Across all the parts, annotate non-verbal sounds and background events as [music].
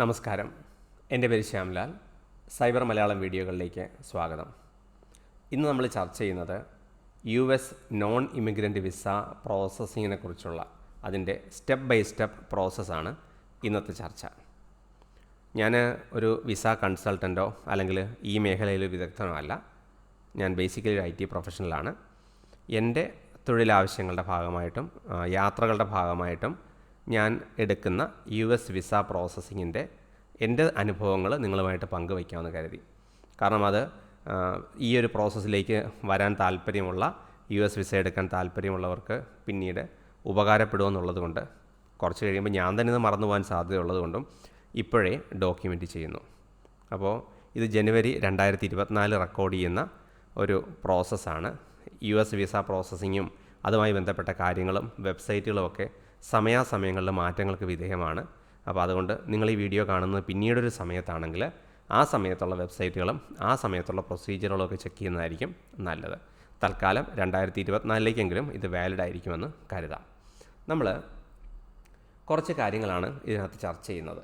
നമസ്കാരം. എന്റെ പേര് ശ്യാംലാൽ. സൈബർ മലയാളം വീഡിയോകളിലേക്ക് സ്വാഗതം. ഇന്ന് നമ്മൾ ചർച്ച ചെയ്യുന്നത് U S non immigrant visa പ്രോസസ്സിങ്ങിനെ കുറിച്ചുള്ള അതിന്റെ സ്റ്റെപ്പ് ബൈ സ്റ്റെപ്പ് പ്രോസസ്സാണ് ഇന്നത്തെ ചർച്ച. ഞാൻ ഒരു വിസ കൺസൾട്ടന്റോ അല്ലെങ്കിൽ ഈ മേഖലയിൽ വിദഗ്ധനോ അല്ല. ഞാൻ ബേസിക്കലി ഒരു ഐ ടി പ്രൊഫഷണലാണ്. എന്റെ തൊഴിലാവശ്യങ്ങളുടെ ഭാഗമായിട്ടും യാത്രകളുടെ ഭാഗമായിട്ടും ഞാൻ എടുക്കുന്ന യു എസ് വിസ പ്രോസസ്സിങ്ങിന്റെ എന്റെ അനുഭവങ്ങൾ നിങ്ങളുമായിട്ട് പങ്കുവയ്ക്കാമെന്ന് കരുതി. കാരണം അത് ഈ ഒരു പ്രോസസ്സിലേക്ക് വരാൻ താല്പര്യമുള്ള യു എസ് വിസ എടുക്കാൻ താല്പര്യമുള്ളവർക്ക് പിന്നീട് ഉപകാരപ്പെടുമെന്നുള്ളത് കൊണ്ട് കുറച്ച് കഴിയുമ്പോൾ ഞാൻ തന്നെ ഇത് മറന്നു പോകാൻ സാധ്യതയുള്ളത് കൊണ്ടും ഇപ്പോഴേ ഡോക്യുമെന്റ് ചെയ്യുന്നു. അപ്പോൾ ഇത് ജനുവരി രണ്ടായിരത്തി ഇരുപത്തിനാല് റെക്കോർഡ് ചെയ്യുന്ന ഒരു പ്രോസസ്സാണ്. യു എസ് വിസ പ്രോസസ്സിങ്ങും അതുമായി ബന്ധപ്പെട്ട കാര്യങ്ങളും വെബ്സൈറ്റുകളും ഒക്കെ സമയാസമയങ്ങളിൽ മാറ്റങ്ങൾക്ക് വിധേയമാണ്. അപ്പോൾ അതുകൊണ്ട് നിങ്ങൾ ഈ വീഡിയോ കാണുന്നത് പിന്നീടൊരു സമയത്താണെങ്കിൽ ആ സമയത്തുള്ള വെബ്സൈറ്റുകളും ആ സമയത്തുള്ള പ്രൊസീജിയറുകളും ഒക്കെ ചെക്ക് ചെയ്യുന്നതായിരിക്കും നല്ലത്. തൽക്കാലം രണ്ടായിരത്തി ഇരുപത്തിനാലിലേക്കെങ്കിലും ഇത് വാലിഡ് ആയിരിക്കുമെന്ന് കരുതാം. നമ്മൾ കുറച്ച് കാര്യങ്ങളാണ് ഇതിനകത്ത് ചർച്ച ചെയ്യുന്നത്.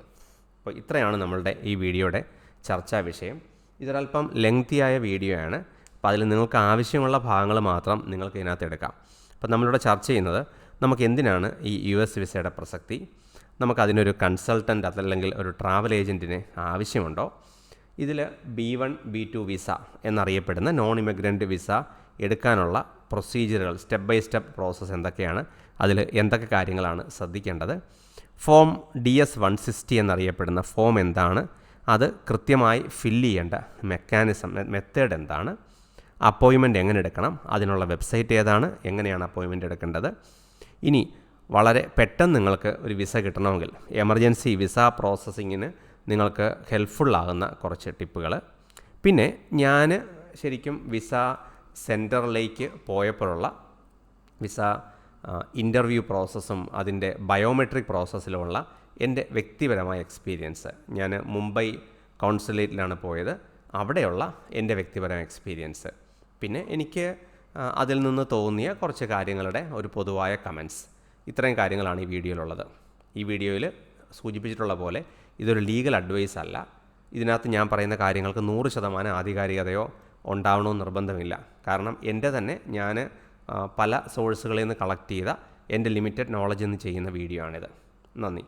അപ്പോൾ ഇത്രയാണ് നമ്മളുടെ ഈ വീഡിയോയുടെ ചർച്ചാ വിഷയം. ഇതൊരല്പം ലെങ്തിയായ വീഡിയോ ആണ്. അപ്പോൾ അതിൽ നിങ്ങൾക്ക് ആവശ്യമുള്ള ഭാഗങ്ങൾ മാത്രം നിങ്ങൾക്ക് ഇതിനകത്ത് എടുക്കാം. അപ്പോൾ നമ്മളിവിടെ ചർച്ച ചെയ്യുന്നത് നമുക്ക് എന്തിനാണ് ഈ യു എസ് വിസയുടെ പ്രസക്തി? നമുക്കതിനൊരു കൺസൾട്ടന്റ് അതല്ലെങ്കിൽ ഒരു ട്രാവൽ ഏജന്റിന് ആവശ്യമുണ്ടോ? ഇതിൽ B one B two visa എന്നറിയപ്പെടുന്ന നോൺ ഇമിഗ്രന്റ് വിസ എടുക്കാനുള്ള പ്രൊസീജിയറുകൾ സ്റ്റെപ്പ് ബൈ സ്റ്റെപ്പ് പ്രോസസ്സ് എന്തൊക്കെയാണ്? അതിൽ എന്തൊക്കെ കാര്യങ്ങളാണ് ശ്രദ്ധിക്കേണ്ടത്? Form D S one sixty എന്നറിയപ്പെടുന്ന ഫോം എന്താണ്? അത് കൃത്യമായി ഫില്ല് ചെയ്യേണ്ട മെക്കാനിസം മെത്തേഡ് എന്താണ്? അപ്പോയിൻമെന്റ് എങ്ങനെ എടുക്കണം? അതിനുള്ള വെബ്സൈറ്റ് ഏതാണ്? എങ്ങനെയാണ് അപ്പോയിൻമെന്റ് എടുക്കേണ്ടത്? ഇനി വളരെ പെട്ടെന്ന് നിങ്ങൾക്ക് ഒരു വിസ കിട്ടണമെങ്കിൽ എമർജൻസി വിസ പ്രോസസ്സിങ്ങിന് നിങ്ങൾക്ക് ഹെൽപ്ഫുള്ളാകുന്ന കുറച്ച് ടിപ്പുകൾ. പിന്നെ ഞാൻ ശരിക്കും വിസ സെന്ററിലേക്ക് പോയപ്പോഴുള്ള വിസ ഇന്റർവ്യൂ പ്രോസസ്സും അതിന്റെ ബയോമെട്രിക് പ്രോസസ്സിലുമുള്ള എന്റെ വ്യക്തിപരമായ എക്സ്പീരിയൻസ്. ഞാൻ മുംബൈ കൗൺസിലേറ്റിലാണ് പോയത്. അവിടെയുള്ള എന്റെ വ്യക്തിപരമായ എക്സ്പീരിയൻസ്. പിന്നെ എനിക്ക് അതിൽ നിന്ന് തോന്നിയ കുറച്ച് കാര്യങ്ങളുടെ ഒരു പൊതുവായ കമൻസ് ഇത്രയും കാര്യങ്ങളാണ് ഈ വീഡിയോയിലുള്ളത്. ഈ വീഡിയോയിൽ സൂചിപ്പിച്ചിട്ടുള്ള പോലെ ഇതൊരു ലീഗൽ അഡ്വൈസ് അല്ല. ഇതിനകത്ത് ഞാൻ പറയുന്ന കാര്യങ്ങൾക്ക് നൂറ് ശതമാനം ആധികാരികതയോ ഉണ്ടാവണമെന്ന് നിർബന്ധമില്ല. കാരണം എന്റെ തന്നെ ഞാൻ പല സോഴ്സുകളിൽ നിന്ന് കളക്ട് ചെയ്ത എന്റെ ലിമിറ്റഡ് നോളജിൽ നിന്ന് ചെയ്യുന്ന വീഡിയോ ആണിത്. നന്ദി.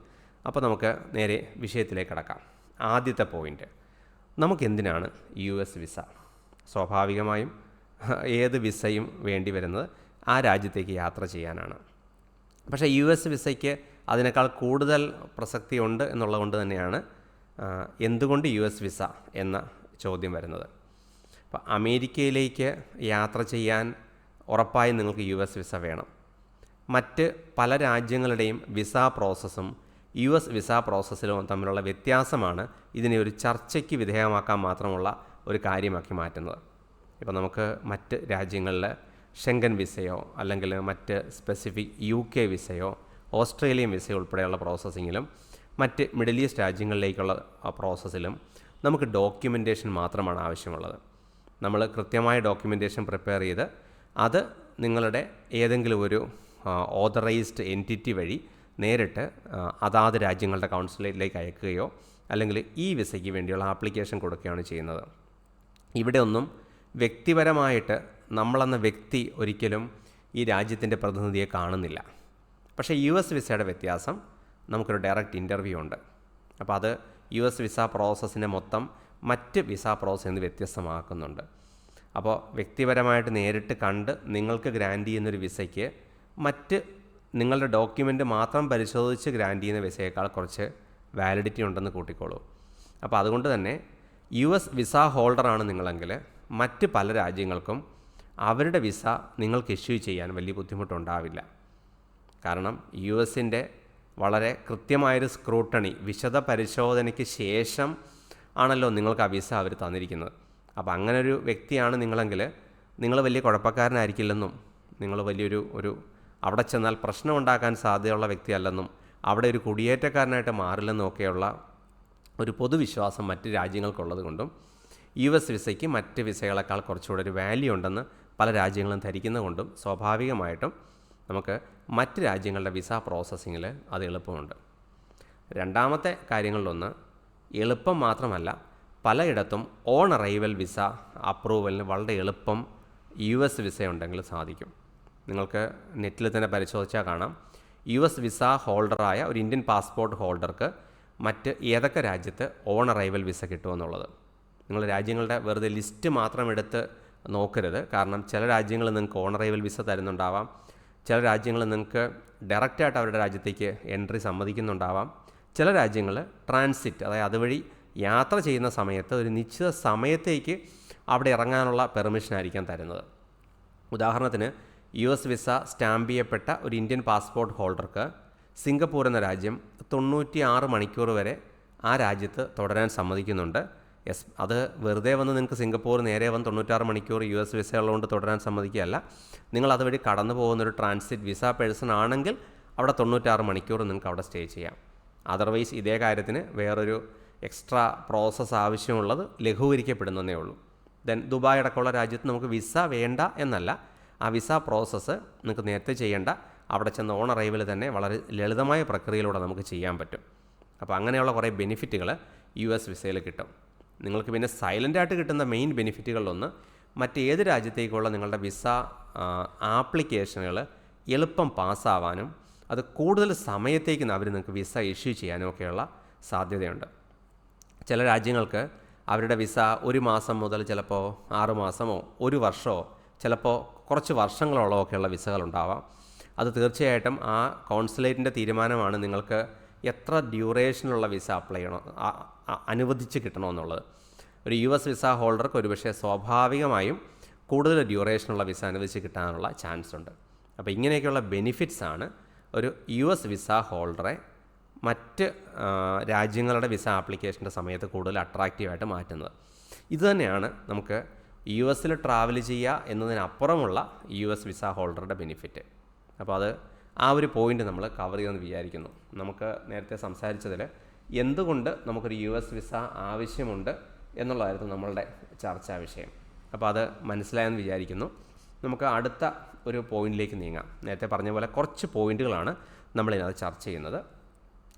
അപ്പോൾ നമുക്ക് നേരെ വിഷയത്തിലേക്ക് കടക്കാം. ആദ്യത്തെ പോയിന്റ് നമുക്കെന്തിനാണ് യു എസ് വിസ? സ്വാഭാവികമായും ഏത് വിസയും വേണ്ടി വരുന്നത് ആ രാജ്യത്തേക്ക് യാത്ര ചെയ്യാനാണ്. പക്ഷേ യു എസ് വിസയ്ക്ക് അതിനേക്കാൾ കൂടുതൽ പ്രസക്തി ഉണ്ട് എന്നുള്ളത് കൊണ്ട് തന്നെയാണ് എന്തുകൊണ്ട് യു എസ് വിസ എന്ന ചോദ്യം വരുന്നത്. അപ്പോൾ അമേരിക്കയിലേക്ക് യാത്ര ചെയ്യാൻ ഉറപ്പായും നിങ്ങൾക്ക് യു എസ് വിസ വേണം. മറ്റ് പല രാജ്യങ്ങളുടെയും വിസ പ്രോസസ്സും യു എസ് വിസ പ്രോസസ്സിലും തമ്മിലുള്ള വ്യത്യാസമാണ് ഇതിനെ ഒരു ചർച്ചയ്ക്ക് വിധേയമാക്കാൻ മാത്രമുള്ള ഒരു കാര്യമാക്കി മാറ്റുന്നത്. ഇപ്പോൾ നമുക്ക് മറ്റ് രാജ്യങ്ങളിൽ ഷെങ്കൻ വിസയോ അല്ലെങ്കിൽ മറ്റ് സ്പെസിഫിക് യു കെ വിസയോ ഓസ്ട്രേലിയൻ വിസയോ ഉൾപ്പെടെയുള്ള പ്രോസസ്സിങ്ങിലും മറ്റ് മിഡിൽ ഈസ്റ്റ് രാജ്യങ്ങളിലേക്കുള്ള പ്രോസസ്സിലും നമുക്ക് ഡോക്യുമെന്റേഷൻ മാത്രമാണ് ആവശ്യമുള്ളത്. നമ്മൾ കൃത്യമായ ഡോക്യുമെന്റേഷൻ പ്രിപ്പയർ ചെയ്ത് അത് നിങ്ങളുടെ ഏതെങ്കിലും ഒരു ഓതറൈസ്ഡ് എന്റിറ്റി വഴി നേരിട്ട് അതാത് രാജ്യങ്ങളുടെ കൗൺസിലേറ്റിലേക്ക് അയക്കുകയോ അല്ലെങ്കിൽ ഈ വിസയ്ക്ക് വേണ്ടിയുള്ള ആപ്ലിക്കേഷൻ കൊടുക്കുകയാണ് ചെയ്യുന്നത്. ഇവിടെ ഒന്നും വ്യക്തിപരമായിട്ട് നമ്മളെന്ന വ്യക്തി ഒരിക്കലും ഈ രാജ്യത്തിന്റെ പ്രതിനിധിയെ കാണുന്നില്ല. പക്ഷേ യു എസ് വിസയുടെ വ്യത്യാസം നമുക്കൊരു ഡയറക്റ്റ് ഇന്റർവ്യൂ ഉണ്ട്. അപ്പോൾ അത് യു എസ് വിസ പ്രോസസ്സിനെ മൊത്തം മറ്റ് വിസ പ്രോസസ്സിൽ നിന്ന് വ്യത്യസ്തമാക്കുന്നുണ്ട്. അപ്പോൾ വ്യക്തിപരമായിട്ട് നേരിട്ട് കണ്ട് നിങ്ങൾക്ക് ഗ്രാൻഡ് ചെയ്യുന്നൊരു വിസയ്ക്ക് മറ്റ് നിങ്ങളുടെ ഡോക്യുമെന്റ് മാത്രം പരിശോധിച്ച് ഗ്രാൻഡ് ചെയ്യുന്ന വിസയേക്കാൾ കുറച്ച് വാലിഡിറ്റി ഉണ്ടെന്ന് കൂട്ടിക്കോളൂ. അപ്പോൾ അതുകൊണ്ട് തന്നെ യു എസ് വിസ ഹോൾഡറാണ് നിങ്ങളെങ്കിൽ മറ്റ് പല രാജ്യങ്ങൾക്കും അവരുടെ വിസ നിങ്ങൾക്ക് ഇഷ്യൂ ചെയ്യാൻ വലിയ ബുദ്ധിമുട്ടുണ്ടാവില്ല. കാരണം യു എസിന്റെ വളരെ കൃത്യമായൊരു സ്ക്രൂട്ടണി വിശദ പരിശോധനയ്ക്ക് ശേഷം ആണല്ലോ നിങ്ങൾക്ക് ആ വിസ അവർ തന്നിരിക്കുന്നത്. അപ്പോൾ അങ്ങനെ ഒരു വ്യക്തിയാണ് നിങ്ങളെങ്കിൽ നിങ്ങൾ വലിയ കുഴപ്പക്കാരനായിരിക്കില്ലെന്നും നിങ്ങൾ വലിയൊരു ഒരു അവിടെ ചെന്നാൽ പ്രശ്നം ഉണ്ടാക്കാൻ സാധ്യതയുള്ള വ്യക്തിയല്ലെന്നും അവിടെ ഒരു കുടിയേറ്റക്കാരനായിട്ട് മാറില്ലെന്നും ഒക്കെയുള്ള ഒരു പൊതുവിശ്വാസം മറ്റ് രാജ്യങ്ങൾക്കുള്ളത് കൊണ്ടും യു എസ് വിസയ്ക്ക് മറ്റ് വിസകളെക്കാൾ കുറച്ചുകൂടെ ഒരു വാല്യൂ ഉണ്ടെന്ന് പല രാജ്യങ്ങളും ധരിക്കുന്നതുകൊണ്ടും സ്വാഭാവികമായിട്ടും നമുക്ക് മറ്റ് രാജ്യങ്ങളുടെ വിസ പ്രോസസ്സിങ്ങിൽ അത് എളുപ്പമുണ്ട്. രണ്ടാമത്തെ കാര്യങ്ങളിലൊന്ന് എളുപ്പം മാത്രമല്ല പലയിടത്തും ഓൺ അറൈവൽ വിസ അപ്രൂവലിന് വളരെ എളുപ്പം യു എസ് വിസ ഉണ്ടെങ്കിൽ സാധിക്കും. നിങ്ങൾക്ക് നെറ്റിൽ തന്നെ പരിശോധിച്ചാൽ കാണാം. യു എസ് വിസ ഹോൾഡറായ ഒരു ഇന്ത്യൻ പാസ്പോർട്ട് ഹോൾഡർക്ക് മറ്റ് ഏതൊക്കെ രാജ്യത്ത് ഓൺ അറൈവൽ വിസ കിട്ടുമെന്നുള്ളത്. നിങ്ങൾ രാജ്യങ്ങളുടെ വെറുതെ ലിസ്റ്റ് മാത്രം എടുത്ത് നോക്കരുത്. കാരണം ചില രാജ്യങ്ങൾ നിങ്ങൾക്ക് ഓൺ അറൈവൽ വിസ തരുന്നുണ്ടാവാം. ചില രാജ്യങ്ങൾ നിങ്ങൾക്ക് ഡയറക്റ്റായിട്ട് അവരുടെ രാജ്യത്തേക്ക് എൻട്രി സമ്മതിക്കുന്നുണ്ടാവാം. ചില രാജ്യങ്ങൾ ട്രാൻസിറ്റ് അതായത് അതുവഴി യാത്ര ചെയ്യുന്ന സമയത്ത് ഒരു നിശ്ചിത സമയത്തേക്ക് അവിടെ ഇറങ്ങാനുള്ള പെർമിഷൻ ആയിരിക്കാം തരുന്നത്. ഉദാഹരണത്തിന് യു എസ് വിസ സ്റ്റാമ്പ് ചെയ്യപ്പെട്ട ഒരു ഇന്ത്യൻ പാസ്പോർട്ട് ഹോൾഡർക്ക് സിംഗപ്പൂർ എന്ന രാജ്യം തൊണ്ണൂറ്റി ആറ് മണിക്കൂർ വരെ ആ രാജ്യത്ത് തുടരാൻ സമ്മതിക്കുന്നുണ്ട്. യെസ് അത് വെറുതെ വന്ന് നിങ്ങൾക്ക് സിംഗപ്പൂർ നേരെ വന്ന് തൊണ്ണൂറ്റാറ് മണിക്കൂർ യു എസ് വിസ ഉള്ളതുകൊണ്ട് തുടരാൻ സമ്മതിക്കുകയല്ല. നിങ്ങൾ അതുവഴി കടന്നു പോകുന്നൊരു ട്രാൻസിറ്റ് വിസ പേഴ്സൺ ആണെങ്കിൽ അവിടെ തൊണ്ണൂറ്റാറ് മണിക്കൂർ നിങ്ങൾക്ക് അവിടെ സ്റ്റേ ചെയ്യാം. അതർവൈസ് ഇതേ കാര്യത്തിന് വേറൊരു എക്സ്ട്രാ പ്രോസസ്സ് ആവശ്യമുള്ളത് ലഘൂകരിക്കപ്പെടുന്നതേ ഉള്ളൂ. ദെൻ ദുബായ് അടക്കമുള്ള രാജ്യത്ത് നമുക്ക് വിസ വേണ്ട എന്നല്ല. ആ വിസ പ്രോസസ്സ് നിങ്ങൾക്ക് നേരത്തെ ചെയ്യേണ്ട. അവിടെ ചെന്ന ഓൺ അറൈവിൽ തന്നെ വളരെ ലളിതമായ പ്രക്രിയയിലൂടെ നമുക്ക് ചെയ്യാൻ പറ്റും. അപ്പോൾ അങ്ങനെയുള്ള കുറേ ബെനിഫിറ്റുകൾ യു എസ് വിസയിൽ കിട്ടും. നിങ്ങൾക്ക് പിന്നെ സൈലന്റായിട്ട് കിട്ടുന്ന മെയിൻ ബെനിഫിറ്റുകളിലൊന്ന് മറ്റേത് രാജ്യത്തേക്കുള്ള നിങ്ങളുടെ വിസ ആപ്ലിക്കേഷനുകൾ എളുപ്പം പാസ്സാവാനും അത് കൂടുതൽ സമയത്തേക്ക് അവർ നിങ്ങൾക്ക് വിസ ഇഷ്യൂ ചെയ്യാനും ഒക്കെയുള്ള സാധ്യതയുണ്ട്. ചില രാജ്യങ്ങൾക്ക് അവരുടെ വിസ ഒരു മാസം മുതൽ ചിലപ്പോൾ ആറുമാസമോ ഒരു വർഷമോ ചിലപ്പോൾ കുറച്ച് വർഷങ്ങളോളം ഒക്കെയുള്ള വിസകളുണ്ടാവാം അത് തീർച്ചയായിട്ടും ആ കോൺസുലേറ്റിന്റെ തീരുമാനമാണ് നിങ്ങൾക്ക് എത്ര ഡ്യൂറേഷനുള്ള വിസ അപ്ലൈ ചെയ്യണം അനുവദിച്ച് കിട്ടണമെന്നുള്ളത് ഒരു യു എസ് വിസ ഹോൾഡർക്ക് ഒരുപക്ഷെ സ്വാഭാവികമായും കൂടുതൽ ഡ്യൂറേഷനുള്ള വിസ അനുവദിച്ച് കിട്ടാനുള്ള ചാൻസ് ഉണ്ട് അപ്പോൾ ഇങ്ങനെയൊക്കെയുള്ള ബെനിഫിറ്റ്സ് ആണ് ഒരു യു എസ് വിസ ഹോൾഡറെ മറ്റ് രാജ്യങ്ങളുടെ വിസ ആപ്ലിക്കേഷന്റെ സമയത്ത് കൂടുതൽ അട്രാക്റ്റീവായിട്ട് മാറ്റുന്നത്. ഇതുതന്നെയാണ് നമുക്ക് യു എസിൽ ട്രാവൽ ചെയ്യുക എന്നതിനപ്പുറമുള്ള യു എസ് വിസ ഹോൾഡറുടെ ബെനിഫിറ്റ് അപ്പോൾ അത് ആ ഒരു പോയിന്റ് നമ്മൾ കവർ ചെയ്യുമെന്ന് വിചാരിക്കുന്നു. നമുക്ക് നേരത്തെ സംസാരിച്ചതിൽ എന്തുകൊണ്ട് നമുക്കൊരു യു എസ് വിസ ആവശ്യമുണ്ട് എന്നുള്ളതായിരുന്നു നമ്മളുടെ ചർച്ചാ വിഷയം. അപ്പോൾ അത് മനസ്സിലായെന്ന് വിചാരിക്കുന്നു. നമുക്ക് അടുത്ത ഒരു പോയിന്റിലേക്ക് നീങ്ങാം. നേരത്തെ പറഞ്ഞ പോലെ കുറച്ച് പോയിന്റുകളാണ് നമ്മളിതിനകത്ത് ചർച്ച ചെയ്യുന്നത്.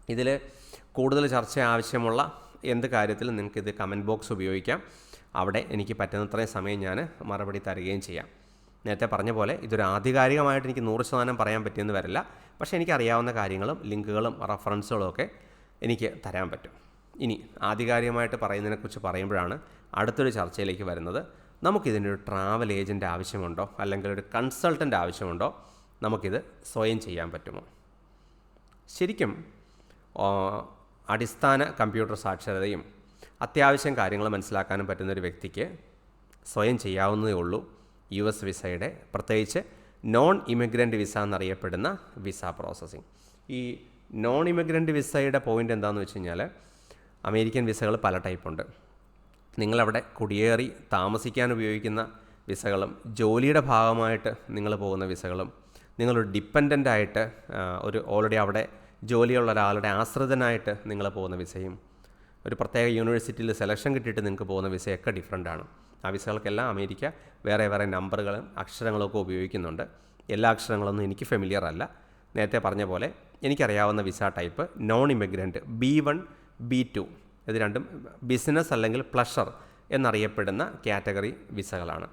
ഇതിൽ കൂടുതൽ ചർച്ച ആവശ്യമുള്ള എന്ത് കാര്യത്തിലും നിങ്ങൾക്കിത് കമന്റ് ബോക്സ് ഉപയോഗിക്കാം. അവിടെ എനിക്ക് പറ്റുന്നത്രയും സമയം ഞാൻ മറുപടി തരികയും ചെയ്യാം. നേരത്തെ പറഞ്ഞ പോലെ ഇതൊരു ആധികാരികമായിട്ട് എനിക്ക് നൂറ് ശതമാനം പറയാൻ പറ്റിയെന്ന് വരില്ല. പക്ഷേ എനിക്കറിയാവുന്ന കാര്യങ്ങളും ലിങ്കുകളും റഫറൻസുകളും ഒക്കെ എനിക്ക് തരാൻ പറ്റും. ഇനി ആധികാരികമായിട്ട് പറയുന്നതിനെക്കുറിച്ച് പറയുമ്പോഴാണ് അടുത്തൊരു ചർച്ചയിലേക്ക് വരുന്നത്. നമുക്കിതിനൊരു ട്രാവൽ ഏജന്റ് ആവശ്യമുണ്ടോ? അല്ലെങ്കിൽ ഒരു കൺസൾട്ടന്റ് ആവശ്യമുണ്ടോ? നമുക്കിത് സ്വയം ചെയ്യാൻ പറ്റുമോ? ശരിക്കും അടിസ്ഥാന കമ്പ്യൂട്ടർ സാക്ഷരതയും അത്യാവശ്യം കാര്യങ്ങൾ മനസ്സിലാക്കാനും പറ്റുന്ന ഒരു വ്യക്തിക്ക് സ്വയം ചെയ്യാവുന്നതേ ഉള്ളൂ. യു എസ് വിസയുടെ പ്രത്യേകിച്ച് നോൺ ഇമിഗ്രന്റ് വിസ എന്നറിയപ്പെടുന്ന വിസ പ്രോസസ്സിങ് ഈ നോൺ ഇമിഗ്രന്റ് വിസയുടെ പോയിന്റ് എന്താണെന്ന് വെച്ച് കഴിഞ്ഞാൽ അമേരിക്കൻ വിസകൾ പല ടൈപ്പുണ്ട് നിങ്ങളവിടെ കുടിയേറി താമസിക്കാൻ ഉപയോഗിക്കുന്ന വിസകളും ജോലിയുടെ ഭാഗമായിട്ട് നിങ്ങൾ പോകുന്ന വിസകളും നിങ്ങളൊരു ഡിപ്പെൻഡന്റ് ആയിട്ട് ഒരു ഓൾറെഡി അവിടെ ജോലിയുള്ള ഒരാളുടെ ആശ്രിതനായിട്ട് നിങ്ങൾ പോകുന്ന വിസയും ഒരു പ്രത്യേക യൂണിവേഴ്സിറ്റിയിൽ സെലക്ഷൻ കിട്ടിയിട്ട് നിങ്ങൾക്ക് പോകുന്ന വിസയൊക്കെ ഡിഫറെന്റ് ആണ്. വിസകൾക്കെല്ലാം അമേരിക്ക വേറെ വേറെ നമ്പറുകളും അക്ഷരങ്ങളൊക്കെ ഉപയോഗിക്കുന്നുണ്ട്. എല്ലാ അക്ഷരങ്ങളൊന്നും എനിക്ക് ഫെമിലിയർ അല്ല. നേരത്തെ പറഞ്ഞ പോലെ എനിക്കറിയാവുന്ന visa type non immigrant B one B two ഇത് രണ്ടും ബിസിനസ് അല്ലെങ്കിൽ പ്ലഷർ എന്നറിയപ്പെടുന്ന കാറ്റഗറി വിസകളാണ്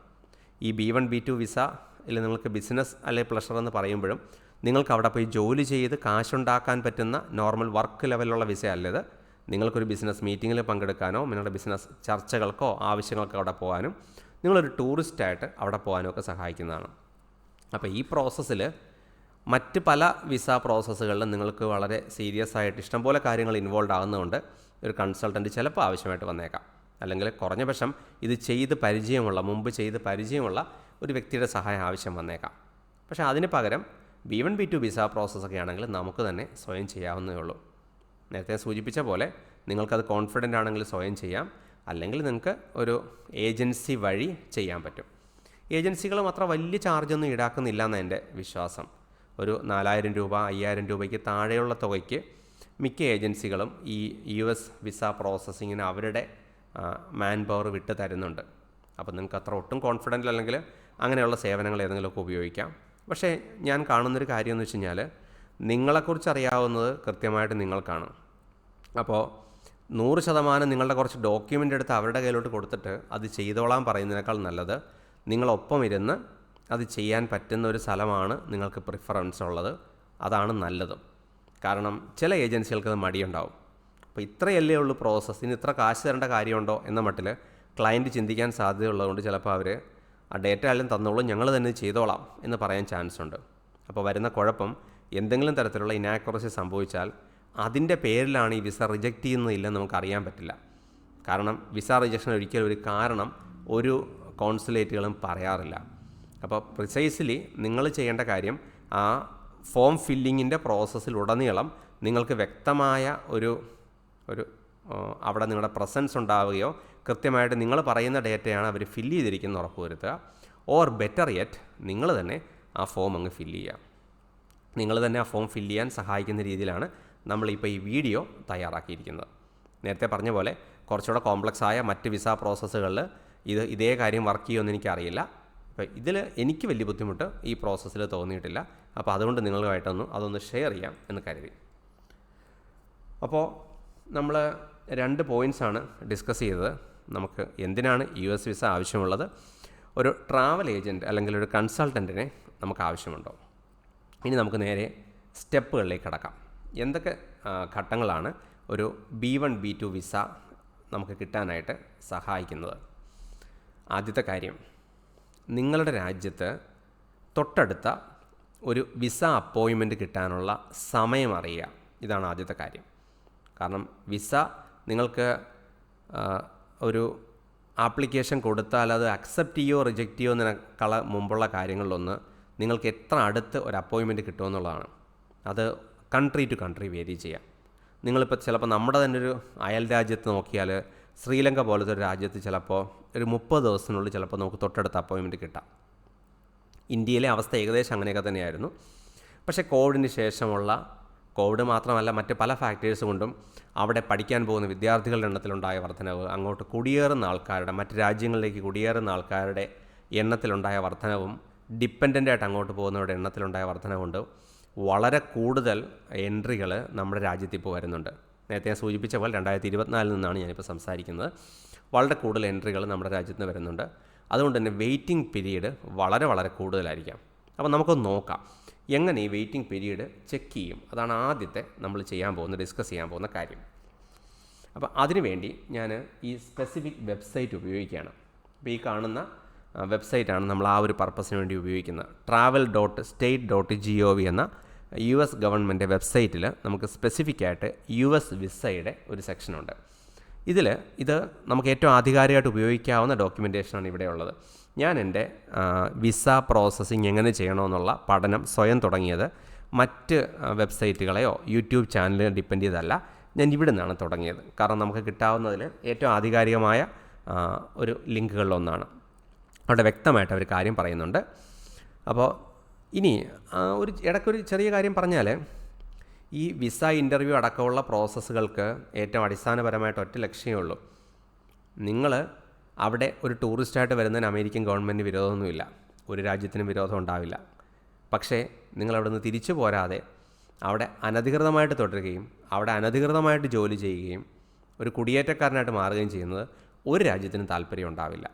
ഈ B one B two visa അല്ലെങ്കിൽ നിങ്ങൾക്ക് ബിസിനസ് അല്ലെങ്കിൽ പ്ലഷർ എന്ന് പറയുമ്പോഴും നിങ്ങൾക്ക് അവിടെ പോയി ജോലി ചെയ്ത് കാശുണ്ടാക്കാൻ പറ്റുന്ന നോർമൽ വർക്ക് ലെവലുള്ള വിസ അല്ലത് നിങ്ങൾക്കൊരു ബിസിനസ് മീറ്റിങ്ങിൽ പങ്കെടുക്കാനോ നിങ്ങളുടെ ബിസിനസ് ചർച്ചകൾക്കോ ആവശ്യങ്ങൾക്കോ അവിടെ പോകാനും നിങ്ങളൊരു ടൂറിസ്റ്റായിട്ട് അവിടെ പോകാനും ഒക്കെ സഹായിക്കുന്നതാണ്. അപ്പോൾ ഈ പ്രോസസ്സിൽ മറ്റ് പല വിസ പ്രോസസ്സുകളിലും നിങ്ങൾക്ക് വളരെ സീരിയസ് ആയിട്ട് ഇഷ്ടംപോലെ കാര്യങ്ങൾ ഇൻവോൾവ് ആകുന്നതുകൊണ്ട് ഒരു കൺസൾട്ടന്റ് ചിലപ്പോൾ ആവശ്യമായിട്ട് വന്നേക്കാം. അല്ലെങ്കിൽ കുറഞ്ഞ പക്ഷം ഇത് ചെയ്ത് പരിചയമുള്ള മുമ്പ് ചെയ്ത് പരിചയമുള്ള ഒരു വ്യക്തിയുടെ സഹായം ആവശ്യം വന്നേക്കാം. പക്ഷേ അതിന് പകരം B one B two visa പ്രോസസ്സൊക്കെ ആണെങ്കിൽ നമുക്ക് തന്നെ സ്വയം ചെയ്യാവുന്നതേ ഉള്ളൂ. നേരത്തെ സൂചിപ്പിച്ച പോലെ നിങ്ങൾക്കത് കോൺഫിഡന്റ് ആണെങ്കിൽ സ്വയം ചെയ്യാം. അല്ലെങ്കിൽ നിങ്ങൾക്ക് ഒരു ഏജൻസി വഴി ചെയ്യാൻ പറ്റും. ഏജൻസികളും അത്ര വലിയ ചാർജൊന്നും ഈടാക്കുന്നില്ല എന്നാണ് എന്റെ വിശ്വാസം. ഒരു നാലായിരം രൂപ അയ്യായിരം രൂപയ്ക്ക് താഴെയുള്ള തുകയ്ക്ക് മിക്ക ഏജൻസികളും ഈ യു എസ് വിസ പ്രോസസ്സിങ്ങിന് അവരുടെ മാൻ പവർ വിട്ട് തരുന്നുണ്ട്. അപ്പോൾ നിങ്ങൾക്ക് അത്ര ഒട്ടും കോൺഫിഡന്റ് അല്ലെങ്കിൽ അങ്ങനെയുള്ള സേവനങ്ങൾ ഏതെങ്കിലുമൊക്കെ ഉപയോഗിക്കാം. പക്ഷേ ഞാൻ കാണുന്നൊരു കാര്യം എന്ന് വെച്ച് കഴിഞ്ഞാൽ നിങ്ങളെക്കുറിച്ച് അറിയാവുന്നത് കൃത്യമായിട്ട് നിങ്ങൾക്കാണ്. അപ്പോൾ നൂറ് ശതമാനം നിങ്ങളുടെ കുറച്ച് ഡോക്യുമെന്റ് എടുത്ത് അവരുടെ കയ്യിലോട്ട് കൊടുത്തിട്ട് അത് ചെയ്തോളാൻ പറയുന്നതിനേക്കാൾ നല്ലത് നിങ്ങളൊപ്പം ഇരുന്ന് അത് ചെയ്യാൻ പറ്റുന്ന ഒരു സ്ഥലമാണ് നിങ്ങൾക്ക് പ്രിഫറൻസ് ഉള്ളത്. അതാണ് നല്ലതും. കാരണം ചില ഏജൻസികൾക്ക് അത് മടിയുണ്ടാവും. അപ്പോൾ ഇത്രയല്ലേ ഉള്ളൂ പ്രോസസ്സ് ഇനി ഇത്ര കാശ് തരേണ്ട കാര്യമുണ്ടോ എന്ന മട്ടിൽ ക്ലയന്റ് ചിന്തിക്കാൻ സാധ്യതയുള്ളതുകൊണ്ട് ചിലപ്പോൾ അവർ ആ ഡേറ്റ എല്ലാം തന്നോളും ഞങ്ങൾ തന്നെ ചെയ്തോളാം എന്ന് പറയാൻ ചാൻസ് ഉണ്ട്. അപ്പോൾ വരുന്ന കുഴപ്പം എന്തെങ്കിലും തരത്തിലുള്ള ഇനാക്യുറസി സംഭവിച്ചാൽ അതിന്റെ പേരിലാണ് ഈ വിസ റിജക്റ്റ് ചെയ്യുന്നതില്ലെന്ന് നമുക്ക് അറിയാൻ പറ്റില്ല. കാരണം വിസ റിജക്ഷൻ ഒരിക്കലും ഒരു കാരണം ഒരു കോൺസുലേറ്റുകളും പറയാറില്ല. അപ്പോൾ പ്രിസൈസ്ലി നിങ്ങൾ ചെയ്യേണ്ട കാര്യം ആ ഫോം ഫില്ലിങ്ങിന്റെ പ്രോസസ്സിലുടനീളം നിങ്ങൾക്ക് വ്യക്തമായ ഒരു ഒരു അവിടെ നിങ്ങളുടെ പ്രസൻസ് ഉണ്ടാവുകയോ കൃത്യമായിട്ട് നിങ്ങൾ പറയുന്ന ഡേറ്റയാണ് അവർ ഫില്ല് ചെയ്തിരിക്കുന്നത് ഉറപ്പുവരുത്തുക. ഓർ ബെറ്റർ യെറ്റ് നിങ്ങൾ തന്നെ ആ ഫോം അങ്ങ് ഫില്ല് ചെയ്യുക. നിങ്ങൾ തന്നെ ആ ഫോം ഫില്ല് ചെയ്യാൻ സഹായിക്കുന്ന രീതിയിലാണ് നമ്മളിപ്പോൾ ഈ വീഡിയോ തയ്യാറാക്കിയിരിക്കുന്നത്. നേരത്തെ പറഞ്ഞ പോലെ കുറച്ചുകൂടെ കോംപ്ലക്സ് ആയ മറ്റ് വിസ പ്രോസസ്സുകളിൽ ഇത് ഇതേ കാര്യം വർക്ക് ചെയ്യുമെന്ന് എനിക്കറിയില്ല. അപ്പോൾ ഇതിൽ എനിക്ക് വലിയ ബുദ്ധിമുട്ട് ഈ പ്രോസസ്സിൽ തോന്നിയിട്ടില്ല. അപ്പോൾ അതുകൊണ്ട് നിങ്ങളുമായിട്ടൊന്ന് അതൊന്ന് ഷെയർ ചെയ്യാം എന്ന് കരുതി. അപ്പോൾ നമ്മൾ രണ്ട് പോയിന്റ്സാണ് ഡിസ്കസ് ചെയ്തത്. നമുക്ക് എന്തിനാണ് യു എസ് വിസ ആവശ്യമുള്ളത്? ഒരു ട്രാവൽ ഏജന്റ് അല്ലെങ്കിൽ ഒരു കൺസൾട്ടന്റിനെ നമുക്ക് ആവശ്യമുണ്ടോ? ഇനി നമുക്ക് നേരെ സ്റ്റെപ്പുകളിലേക്ക് കടക്കാം. എന്തൊക്കെ ഘട്ടങ്ങളാണ് ഒരു B one B two visa നമുക്ക് കിട്ടാനായിട്ട് സഹായിക്കുന്നത്? ആദ്യത്തെ കാര്യം നിങ്ങളുടെ രാജ്യത്ത് തൊട്ടടുത്ത ഒരു വിസ അപ്പോയിൻമെന്റ് കിട്ടാനുള്ള സമയം അറിയുക. ഇതാണ് ആദ്യത്തെ കാര്യം. കാരണം വിസ നിങ്ങൾക്ക് ഒരു ആപ്ലിക്കേഷൻ കൊടുത്താൽ അത് അക്സെപ്റ്റ് ചെയ്യോ റിജക്റ്റ് ചെയ്യോ എന്നതിനേക്കാൾ മുമ്പുള്ള കാര്യങ്ങളിലൊന്ന് നിങ്ങൾക്ക് എത്ര അടുത്ത് ഒരു അപ്പോയിൻമെന്റ് കിട്ടുമെന്നുള്ളതാണ്. അത് കൺട്രി ടു കൺട്രി വേരി ചെയ്യാം. നിങ്ങളിപ്പോൾ ചിലപ്പോൾ നമ്മുടെ തന്നെ ഒരു അയൽ രാജ്യത്ത് നോക്കിയാൽ ശ്രീലങ്ക പോലത്തെ ഒരു രാജ്യത്ത് ചിലപ്പോൾ ഒരു മുപ്പത് ദിവസത്തിനുള്ളിൽ ചിലപ്പോൾ നമുക്ക് തൊട്ടടുത്ത അപ്പോയിൻമെന്റ് കിട്ടാം. ഇന്ത്യയിലെ അവസ്ഥ ഏകദേശം അങ്ങനെയൊക്കെ തന്നെയായിരുന്നു. പക്ഷേ കോവിഡിന് ശേഷമുള്ള കോവിഡ് മാത്രമല്ല മറ്റ് പല ഫാക്ടേഴ്സ് കൊണ്ടും അവിടെ പഠിക്കാൻ പോകുന്ന വിദ്യാർത്ഥികളുടെ എണ്ണത്തിലുണ്ടായ വർധനവ് അങ്ങോട്ട് കുടിയേറുന്ന ആൾക്കാരുടെ മറ്റ് രാജ്യങ്ങളിലേക്ക് കുടിയേറുന്ന ആൾക്കാരുടെ എണ്ണത്തിലുണ്ടായ വർധനവും ഡിപ്പെൻഡന്റായിട്ട് അങ്ങോട്ട് പോകുന്നവരുടെ എണ്ണത്തിലുണ്ടായ വർധനവുണ്ട് വളരെ കൂടുതൽ എൻട്രികൾ നമ്മുടെ രാജ്യത്ത് ഇപ്പോൾ വരുന്നുണ്ട്. നേരത്തെ ഞാൻ സൂചിപ്പിച്ച പോലെ രണ്ടായിരത്തി ഇരുപത്തിനാലിൽ നിന്നാണ് ഞാനിപ്പോൾ സംസാരിക്കുന്നത്. വളരെ കൂടുതൽ എൻട്രികൾ നമ്മുടെ രാജ്യത്ത് നിന്ന് വരുന്നുണ്ട്. അതുകൊണ്ട് തന്നെ വെയിറ്റിംഗ് പീരീഡ് വളരെ വളരെ കൂടുതലായിരിക്കാം. അപ്പോൾ നമുക്കൊന്ന് നോക്കാം. എങ്ങനെ ഈ വെയിറ്റിംഗ് പീരീഡ് ചെക്ക് ചെയ്യും? അതാണ് ആദ്യത്തെ നമ്മൾ ചെയ്യാൻ പോകുന്ന ഡിസ്കസ് ചെയ്യാൻ പോകുന്ന കാര്യം. അപ്പോൾ അതിനുവേണ്ടി ഞാൻ ഈ സ്പെസിഫിക് വെബ്സൈറ്റ് ഉപയോഗിക്കുകയാണ്. അപ്പോൾ ഈ കാണുന്ന വെബ്സൈറ്റാണ് നമ്മൾ ആ ഒരു പർപ്പസിന് വേണ്ടി ഉപയോഗിക്കുന്നത്. Travel dot state dot G O V എന്ന യു എസ് ഗവൺമെന്റ് വെബ്സൈറ്റിൽ നമുക്ക് സ്പെസിഫിക് ആയിട്ട് യു എസ് വിസയുടെ ഒരു സെക്ഷനുണ്ട് ഇതിൽ ഇത് നമുക്ക് ഏറ്റവും ആധികാരികമായിട്ട് ഉപയോഗിക്കാവുന്ന ഡോക്യുമെന്റേഷനാണ് ഇവിടെ ഉള്ളത്. ഞാൻ എന്റെ വിസ പ്രോസസ്സിങ് എങ്ങനെ ചെയ്യണമെന്നുള്ള പഠനം സ്വയം തുടങ്ങിയത് മറ്റ് വെബ്സൈറ്റുകളെയോ യൂട്യൂബ് ചാനലിനെ ഡിപ്പെൻഡ് ചെയ്തല്ല ഞാൻ ഇവിടെ നിന്നാണ് തുടങ്ങിയത്. കാരണം നമുക്ക് കിട്ടാവുന്നതിൽ ഏറ്റവും ആധികാരികമായ ഒരു ലിങ്കുകളിലൊന്നാണ്. അവിടെ വ്യക്തമായിട്ട് അവർ കാര്യം പറയുന്നുണ്ട്. അപ്പോൾ ഇനി ഒരു ഇടയ്ക്കൊരു ചെറിയ കാര്യം പറഞ്ഞാൽ ഈ വിസ ഇന്റർവ്യൂ അടക്കമുള്ള പ്രോസസ്സുകൾക്ക് ഏറ്റവും അടിസ്ഥാനപരമായിട്ട് ഒറ്റ ലക്ഷ്യമേ ഉള്ളൂ. നിങ്ങൾ അവിടെ ഒരു ടൂറിസ്റ്റായിട്ട് വരുന്നതിന് അമേരിക്കൻ ഗവൺമെന്റ് വിരോധമൊന്നുമില്ല. ഒരു രാജ്യത്തിനും വിരോധം ഉണ്ടാവില്ല. പക്ഷേ നിങ്ങൾ അവിടെ നിന്ന് തിരിച്ചു പോരാതെ അവിടെ അനധികൃതമായിട്ട് തുടരുകയും അവിടെ അനധികൃതമായിട്ട് ജോലി ചെയ്യുകയും ഒരു കുടിയേറ്റക്കാരനായിട്ട് മാറുകയും ചെയ്യുന്നത് ഒരു രാജ്യത്തിനും താല്പര്യം ഉണ്ടാവില്ല.